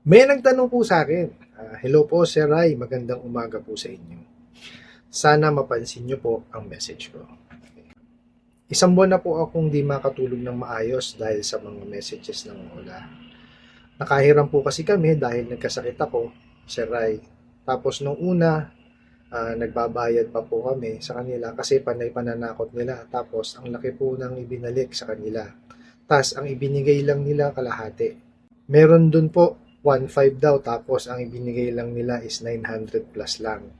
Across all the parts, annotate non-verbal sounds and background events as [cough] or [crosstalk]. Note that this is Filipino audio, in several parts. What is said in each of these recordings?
May nagtanong po sa akin, ah, Hello po Sir Rai, magandang umaga po sa inyo. Sana mapansin niyo po ang message ko. Isang buwan na po akong di makatulog ng maayos dahil sa mga messages ng Ola. Nakahiram po kasi kami dahil nagkasakit ako, Sir Rai. Tapos nung una, ah, nagbabayad pa po kami sa kanila kasi panay pananakot nila. Tapos ang laki po ng ibinalik sa kanila. Tapos ang ibinigay lang nila kalahati. Meron dun po 1.5 daw tapos ang ibinigay lang nila is 900 plus lang.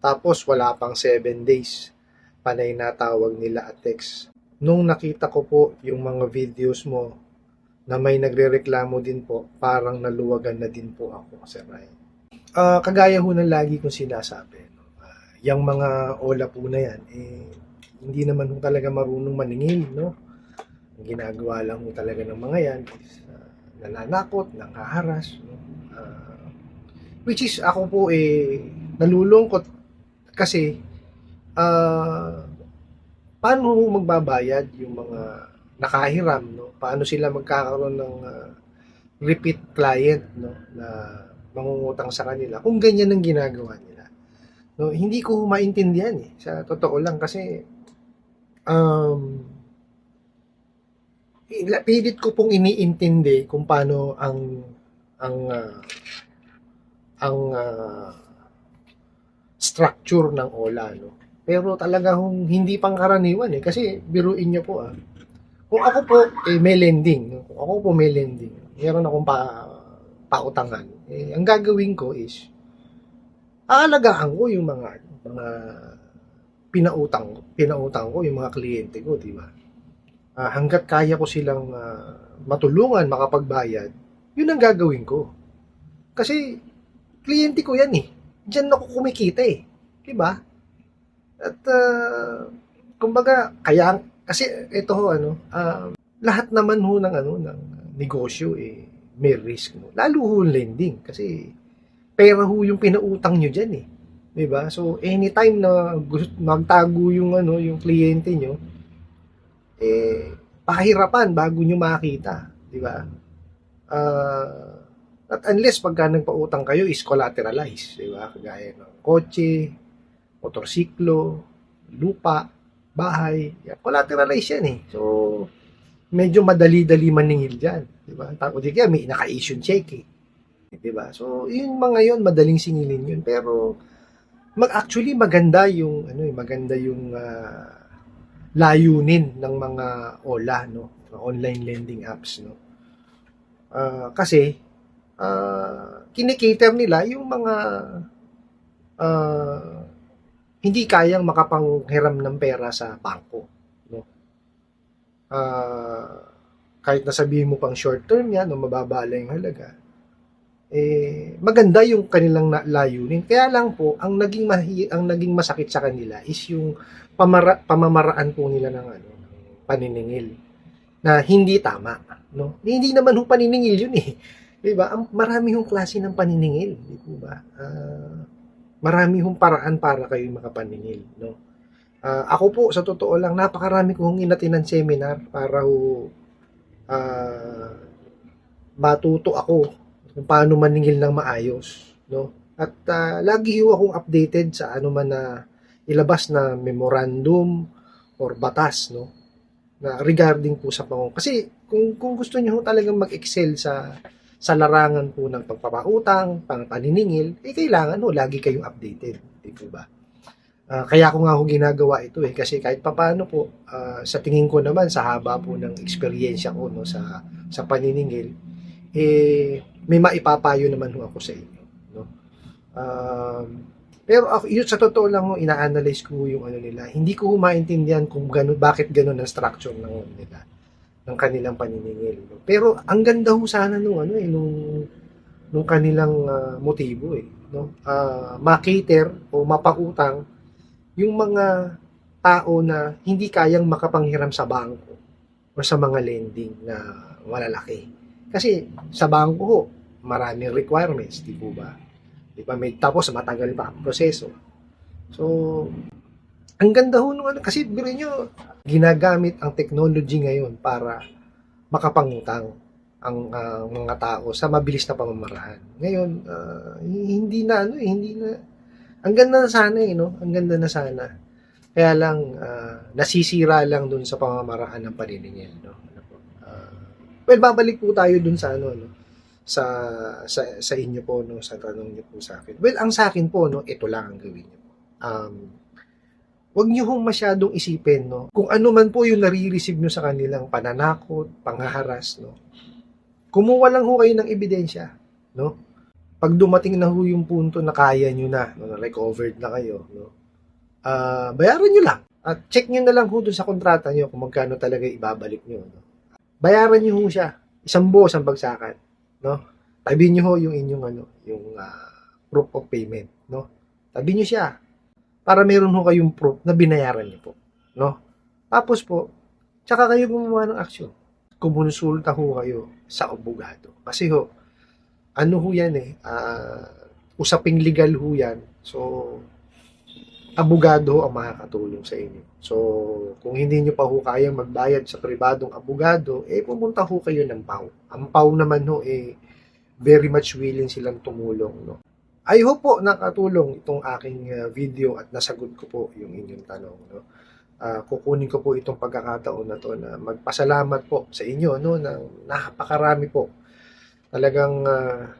Tapos wala pang 7 days. Panay na tawag nila at text. Nung nakita ko po yung mga videos mo na may nagrereklamo din po, parang naluwagan na din po ako, Sir Ryan. Ah, kagaya ho ng lagi kong sinasabi, no? Ah, yung mga ola po na yan, eh, hindi naman talaga marunong maningil, no? Ang ginagawa lang talaga ng mga yan is nananakot, nanghaharas, no? Ah, which is ako po eh nalulungkot kasi ah paano magbabayad yung mga nakahiram, no? Paano sila magkakaroon ng ah, repeat client, no? Na mangungutang sa kanila kung ganyan ang ginagawa nila. No, hindi ko maintindihan eh. Sa totoo lang kasi um pilit ko pong iniintindi kung paano ang ang ah, ang ah, structure ng OLA no. Pero talaga hong hindi pangkaraniwan eh kasi biruin niyo po ah. Kung ako po eh, may lending, kung ako po may lending, meron akong pa pautangan. Eh, ang gagawin ko is aalagaan ko yung mga mga pinautang pinautang ko yung mga kliyente ko, di ba? Ah, hangga't kaya ko silang ah, matulungan makapagbayad, yun ang gagawin ko. Kasi kliyente ko yan eh. Diyan ako kumikita eh. Di ba? At ah, kumbaga kaya kasi ito ho ano, ah, lahat naman ho ng ano ng negosyo eh may risk no. Lalo ho lending kasi pera ho yung pinautang nyo diyan eh. 'Di ba? So anytime na magtago yung ano yung kliyente nyo eh pahirapan bago nyo makita, 'di ba? Ah, at unless pagka nagpautang kayo is collateralized, 'di ba? Kagaya ng kotse, motorsiklo, lupa, bahay. Yan, collateralized yan eh. So, medyo madali-dali maningil dyan. Di ba? Tapos di kaya may naka-issue check eh. Di ba? So, yung mga yon madaling singilin yun. Pero, mag actually maganda yung ano eh, maganda yung ah, layunin ng mga OLA no, online lending apps no. Ah, kasi ah, kinikater nila yung mga ah, hindi kayang makapanghiram ng pera sa bangko. No? Ah, kahit nasabihin mo pang short term yan, no, mababa lang yung halaga, eh, maganda yung kanilang layunin. Kaya lang po, ang naging, mahi, ang naging masakit sa kanila is yung pamara, pamamaraan po nila ng, ano, ng paniningil na hindi tama. No? Hindi naman ho paniningil yun eh. [laughs] Di ba? Ang marami hong klase ng paniningil. Di po ba? Ah, marami hong paraan para kayo makapaningil, no? Ah, ako po, sa totoo lang, napakarami kong inatin ng seminar para ho ah, matuto ako kung paano maningil ng maayos, no? At ah, lagi ho akong updated sa ano man na ilabas na memorandum or batas, no? Na regarding po sa pangong. Kasi kung, kung gusto niyo talagang mag-excel sa sa larangan po ng pagpapautang, pang paniningil, eh kailangan ho, lagi kayong updated. Di po ba? Ah, kaya ko nga ho ginagawa ito eh, kasi kahit papano po, ah, sa tingin ko naman, sa haba po ng eksperyensya ko no, sa, sa paniningil, eh, may maipapayo naman ho ako sa inyo. No? Um, pero ako, yun, sa totoo lang ho, ina-analyze ko yung ano nila. Hindi ko maintindihan kung gano, bakit ganun ang structure ng nila ng kanilang paniningil. no? Pero ang ganda ho sana nung ano eh nung nung kanilang ah, motibo eh, no? Ah, ma-cater o mapautang yung mga tao na hindi kayang makapanghiram sa bangko o sa mga lending na malalaki. Kasi sa bangko ho, maraming requirements, di po ba? Di ba? May, tapos matagal pa ang proseso. So, ang ganda ho nung ano, kasi biro nyo, ginagamit ang technology ngayon para makapangutang. ang ah, mga tao sa mabilis na pamamaraan. Ngayon, ah, hindi na ano eh, hindi na ang ganda na sana eh, no? Ang ganda na sana. Kaya lang ah, nasisira lang dun sa pamamaraan ng paniningil, no? Well, babalik po tayo dun sa ano, no? Sa sa sa inyo po no, sa tanong niyo po sa akin. Well, ang sa akin po no, ito lang ang gawin niyo. Um, Huwag niyo hong masyadong isipin, no? Kung ano man po yung nare-receive niyo sa kanilang pananakot, panghaharas, no? Kumuha lang ho kayo ng ebidensya, no? Pag dumating na ho yung punto na kaya niyo na, no, na recovered na kayo, no? Ah, bayaran niyo lang. At check niyo na lang ho dun sa kontrata niyo kung magkano talaga ibabalik niyo, no? Bayaran niyo ho siya. Isang buo, isang bagsakan, no? Tabi niyo ho yung inyong ano, yung ah, proof of payment, no? Tabi niyo siya para meron ho kayong proof na binayaran niyo po. No? Tapos po, tsaka kayo gumawa ng aksyon. Kumonsulta ho kayo sa abogado. Kasi ho, ano ho yan eh, ah, usaping legal ho yan. So, abogado ang makakatulong sa inyo. So, kung hindi nyo pa ho kayang magbayad sa pribadong abogado, eh pumunta ho kayo ng PAW. Ang PAW naman ho eh, very much willing silang tumulong. No? I hope po nakatulong itong aking uh, video at nasagot ko po yung inyong tanong. No? Ah, kukunin ko po itong pagkakataon na to na magpasalamat po sa inyo no ng napakarami po. Talagang ah,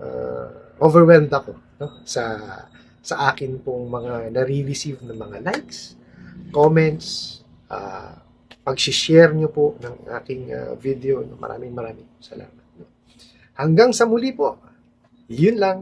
ah, overwhelmed ako no sa sa akin pong mga nare-receive na mga likes, comments, uh, pag-share nyo po ng aking ah, video. Maraming maraming salamat. Hanggang sa muli po. Yun lang.